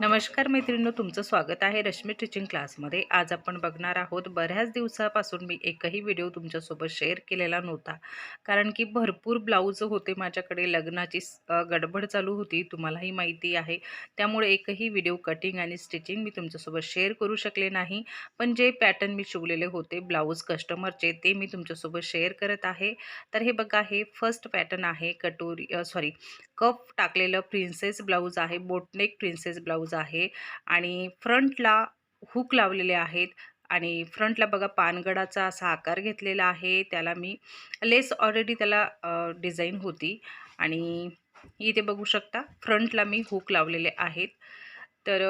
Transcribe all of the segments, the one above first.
नमस्कार मैत्रिणींनो तुमचं स्वागत आहे रश्मी टीचिंग क्लासमध्ये आज आपण बघणार आहोत बऱ्याच दिवसापासून मी एकही व्हिडिओ तुमच्यासोबत शेअर केलेला नव्हता. कारण की भरपूर ब्लाऊज होते माझ्याकडे लग्नाची गडबड चालू होती तुम्हालाही माहिती आहे. त्यामुळे एकही व्हिडिओ कटिंग आणि स्टिचिंग मी तुमच्यासोबत शेअर करू शकले नाही. पण जे पॅटर्न मी शिवलेले होते ब्लाऊज कस्टमरचे ते मी तुमच्यासोबत शेअर करत आहे. तर हे बघा हे फर्स्ट पॅटर्न आहे कटोरी सॉरी कप टाकलेलं प्रिन्सेस ब्लाऊज आहे बोटनेक प्रिन्सेस ब्लाऊज आहे आणि फ्रंटला हुक लावलेले आहेत आणि फ्रंटला बघा पानगडाचा असा आकार घेतलेला आहे त्याला मी लेस ऑलरेडी त्याला डिझाईन होती आणि इथे बघू शकता फ्रंटला मी हुक लावलेले आहेत. तर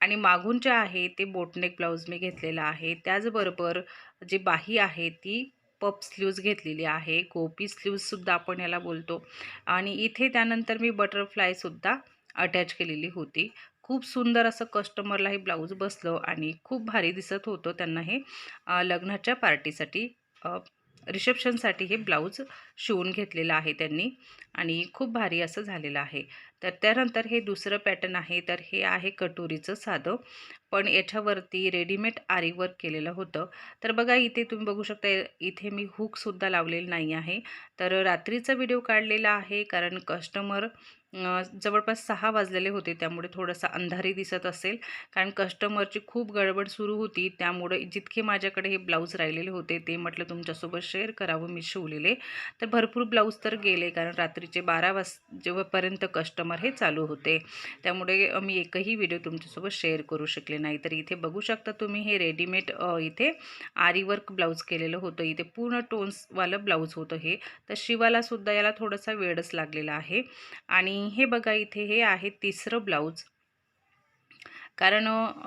आणि मागून जे आहे ते बोटनेक ब्लाऊज मी घेतलेला आहे. त्याचबरोबर जी बाही आहे ती पप स्लीव्ज घेतलेली आहे. गोपी स्लीव्जसुद्धा आपण याला बोलतो. आणि इथे त्यानंतर मी बटरफ्लायसुद्धा अटॅच केलेली होती. खूप सुंदर असं कस्टमरला हे ब्लाऊज बसलं आणि खूप भारी दिसत होतं त्यांना हे लग्नाच्या पार्टीसाठी रिसेप्शनसाठी हे ब्लाऊज शिवून घेतलेलं आहे त्यांनी. आणि खूप भारी असं झालेलं आहे. तर त्यानंतर हे दुसरं पॅटर्न आहे तर हे आहे कटोरीचं साधं. पण याच्यावरती रेडीमेड आरी वर्क केलेलं होतं. तर बघा इथे तुम्ही बघू शकता इथे मी हुकसुद्धा लावलेलं नाही आहे. तर रात्रीचा व्हिडिओ काढलेला आहे कारण कस्टमर जवळपास सहा वाजलेले होते त्यामुळे थोडंसं अंधारी दिसत असेल. कारण कस्टमरची खूप गडबड सुरू होती त्यामुळे जितके माझ्याकडे हे ब्लाऊज राहिलेले होते ते म्हटलं तुमच्यासोबत शेअर करावं मी शिवलेले. तर भरपूर ब्लाऊज तर गेले कारण रात्रीचे बारा वाज जेव्हापर्यंत कस्टमर हे चालू होते. त्यामुळे मी एकही व्हिडिओ तुमच्यासोबत शेअर करू शकले नाही. तर इथे बघू शकता तुम्ही हे रेडीमेड इथे आरीवर्क ब्लाऊज केलेलं होतं. इथे पूर्ण टोन्सवालं ब्लाऊज होतं हे. तर शिवालासुद्धा याला थोडासा वेळच लागलेला आहे. आणि हे बघा इथे हे आहे तिसरं ब्लाऊज. कारण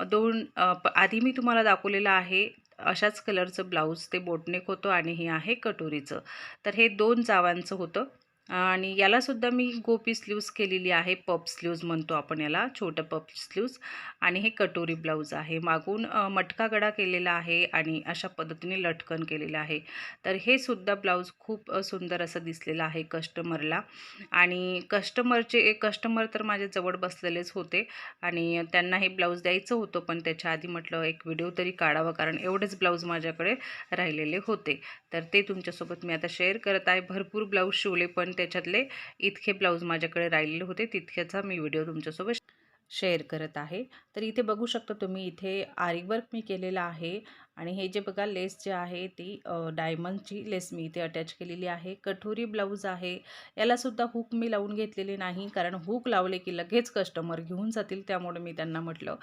दोन आधी मी तुम्हाला दाखवलेलं आहे अशाच कलरचं ब्लाऊज. ते बोटनेक होतं आणि हे आहे कटोरीचं. तर हे दोन जावांचं होतं. आणि यालासुद्धा मी गोपी स्लीव्ज केलेली आहे पप स्लीव्ज म्हणतो आपण याला छोटं पप स्लीव्ज आणि हे कटोरी ब्लाऊज आहे. मागून मटका गडा केलेला आहे आणि अशा पद्धतीने लटकन केलेलं आहे. तर हे सुद्धा ब्लाऊज खूप सुंदर असं दिसलेलं आहे कस्टमरला. आणि कस्टमरचे कस्टमर तर माझ्या जवळ बसलेलेच होते आणि त्यांना हे ब्लाऊज द्यायचं होतं पण त्याच्या आधी म्हटलं एक व्हिडिओ तरी काढावा कारण एवढेच ब्लाऊज माझ्याकडे राहिलेले होते. तर ते तुमच्यासोबत मी आता शेअर करत आहे. भरपूर ब्लाऊज शिवले पण त्याच्यातले इतके ब्लाऊज माझ्याकडे राहिलेले होते. तितक्याचा मी व्हिडिओ तुमच्यासोबत शेअर करत आहे. तर इथे बघू शकता तुम्ही इथे आरी वर्क मी केलेलं आहे. आणि हे जे बघा लेस जे आहे ती डायमंडची लेस मी इथे अटॅच केलेली आहे. कठोरी ब्लाऊज आहे. यालासुद्धा हुक मी लावून घेतलेले नाही कारण हुक लावले की लगेच कस्टमर घेऊन जातील त्यामुळे मी त्यांना म्हटलं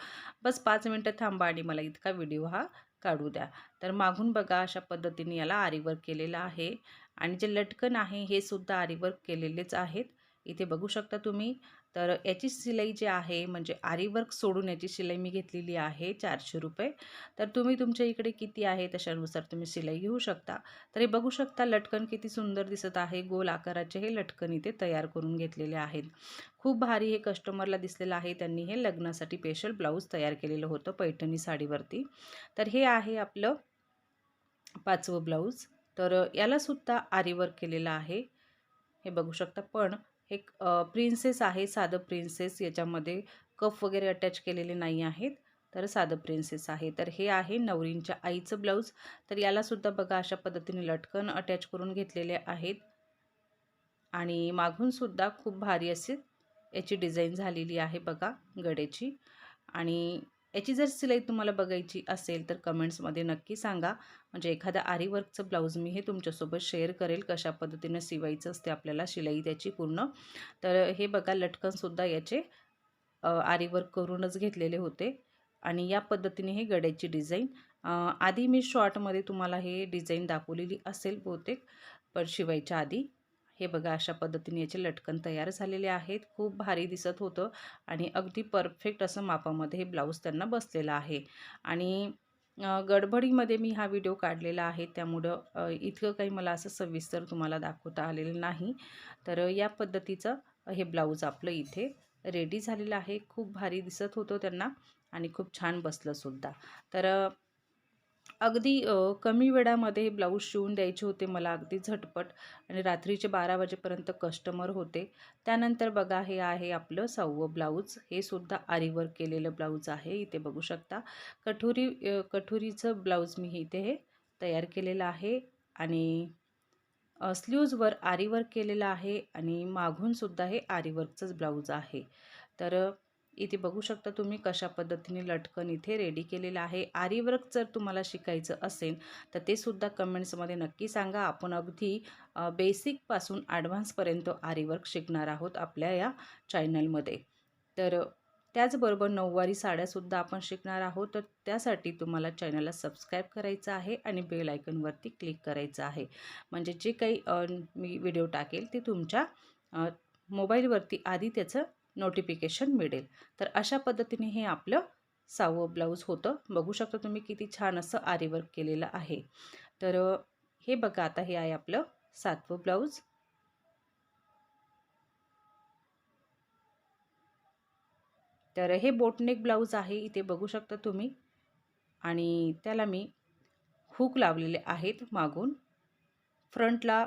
बस पाच मिनटं थांबा आणि मला इतका व्हिडिओ हा काढू द्या. तर मागून बघा अशा पद्धतीने याला आरीवर्क केलेलं आहे. आणि जे लटकन आहे हे सुद्धा आरीवर्क केलेलेच आहेत. इथे बघू शकता तुम्ही तर याची शिलाई जी आहे म्हणजे आरीवर्क सोडून याची शिलाई मी घेतलेली आहे चारशे रुपये. तर तुम्ही तुमच्या इकडे किती आहे तशानुसार तुम्ही शिलाई घेऊ शकता. तर हे बघू शकता लटकन किती सुंदर दिसत आहे गोल आकाराचे हे लटकन इथे तयार करून घेतलेले आहेत. खूप भारी हे कस्टमरला दिसलेलं आहे त्यांनी हे लग्नासाठी स्पेशल ब्लाऊज तयार केलेलं होतं पैठणी साडीवरती. तर हे आहे आपलं पाचवं ब्लाऊज तर यालासुद्धा आरीवर्क केलेलं आहे. हे बघू शकता पण एक प्रिन्सेस आहे साधं प्रिन्सेस याच्यामध्ये कफ वगैरे अटॅच केलेले नाही आहेत तर साधं प्रिन्सेस आहे. तर हे आहे नवरींच्या आईचं ब्लाऊज तर यालासुद्धा बघा अशा पद्धतीने लटकन अटॅच करून घेतलेले आहेत. आणि मागूनसुद्धा खूप भारी असे याची डिझाईन झालेली आहे बघा गडेची आणि याची जर सिलाई तुम्हाला बघायची असेल तर कमेंट्समध्ये नक्की सांगा. म्हणजे एखादा आरीवर्कचं ब्लाऊज मी हे तुमच्यासोबत शेअर करेल कशा पद्धतीनं शिवायचं असते आपल्याला शिलाई त्याची पूर्ण. तर हे बघा लटकनसुद्धा याचे आरीवर्क करूनच घेतलेले होते. आणि या पद्धतीने हे गड्याची डिझाईन. आधी मी शॉर्टमध्ये तुम्हाला हे डिझाईन दाखवलेली असेल बहुतेक पण शिवायच्या आधी. हे बघा अशा पद्धतीने याचे लटकन तयार झालेले आहेत. खूप भारी दिसत होतं आणि अगदी परफेक्ट असं मापामध्ये हे ब्लाऊज त्यांना बसलेलं आहे. आणि गडबडीमध्ये मी हा व्हिडिओ काढलेला आहे त्यामुळं इतकं काही मला असं सविस्तर तुम्हाला दाखवता आलेलं नाही. तर या पद्धतीचं हे ब्लाऊज आपलं इथे रेडी झालेलं आहे. खूप भारी दिसत होतं त्यांना आणि खूप छान बसलं सुद्धा. तर अगदी कमी वेळामध्ये ब्लाऊज शिवून द्यायचे होते मला अगदी झटपट आणि रात्रीचे बारा वाजेपर्यंत कस्टमर होते. त्यानंतर बघा हे आहे आपलं सहावं ब्लाऊज. हे सुद्धा आरीवर केलेलं ब्लाऊज आहे. इथे बघू शकता. कठोरी कठोरीचं ब्लाऊज मी इथे हे तयार केलेलं आहे आणि अ, स्लीव्जवर आरीवर्क केलेलं आहे आणि मागूनसुद्धा हे आरीवर्कचंच ब्लाऊज आहे. तर इथे बघू शकता तुम्ही कशा पद्धतीने लटकन इथे रेडी केलेलं आहे. आरीवर्क जर तुम्हाला शिकायचं असेल तर ते सुद्धा कमेंट्समध्ये नक्की सांगा. आपण अगदी बेसिकपासून ॲडव्हान्सपर्यंत आरीवर्क शिकणार आहोत आपल्या या चॅनलमध्ये तर त्याचबरोबर नऊवारी साड्यासुद्धा आपण शिकणार आहोत. तर त्यासाठी तुम्हाला चॅनलला सबस्क्राईब करायचं आहे आणि बेल आयकनवरती क्लिक करायचं आहे. म्हणजे जे काही मी व्हिडिओ टाकेल ते तुमच्या मोबाईलवरती आधी त्याचं नोटिफिकेशन मिळेल. तर अशा पद्धतीने हे आपलं सावं ब्लाऊज होतं. बघू शकता तुम्ही किती छान असं आरीवर्क केलेलं आहे. तर हे बघा आता हे आहे आपलं सातवं ब्लाऊज. तर हे बोटनेक ब्लाऊज आहे इथे बघू शकता तुम्ही. आणि त्याला मी हुक लावलेले आहेत मागून. फ्रंटला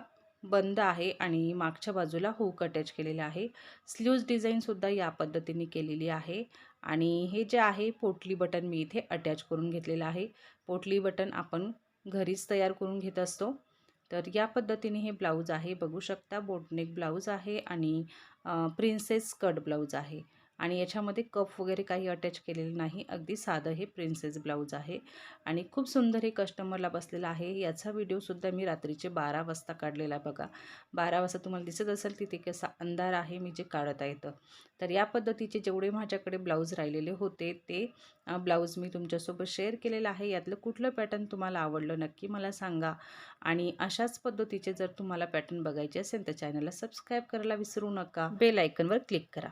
बंद आहे आणि मागच्या बाजूला हुक अटॅच केलेलं आहे. स्लीव्ज डिझाईनसुद्धा या पद्धतीने केलेली आहे आणि हे जे आहे पोटली बटन मी इथे अटॅच करून घेतलेलं आहे. पोटली बटन आपण घरीच तयार करून घेत असतो. तर या पद्धतीने हे ब्लाऊज आहे. बघू शकता बोटनेक ब्लाऊज आहे आणि प्रिन्सेस कट ब्लाऊज आहे. आणि याच्यामध्ये कप वगैरे काही अटॅच केलेलं नाही. अगदी साधं हे प्रिन्सेस ब्लाऊज आहे. आणि खूप सुंदर हे कस्टमरला बसलेलं आहे. याचा व्हिडिओसुद्धा मी रात्रीचे बारा वाजता काढलेला बघा. बारा वाजता तुम्हाला दिसत असेल तिथे कसा अंधार आहे मी जे काढत येतं तर तर या पद्धतीचे जेवढे माझ्याकडे ब्लाऊज राहिलेले होते ते ब्लाऊज मी तुमच्यासोबत शेअर केलेलं आहे. यातलं कुठलं पॅटर्न तुम्हाला आवडलं नक्की मला सांगा. आणि अशाच पद्धतीचे जर तुम्हाला पॅटर्न बघायचे असेल तर चॅनलला सबस्क्राईब करायला विसरू नका. बेल आयकनवर क्लिक करा.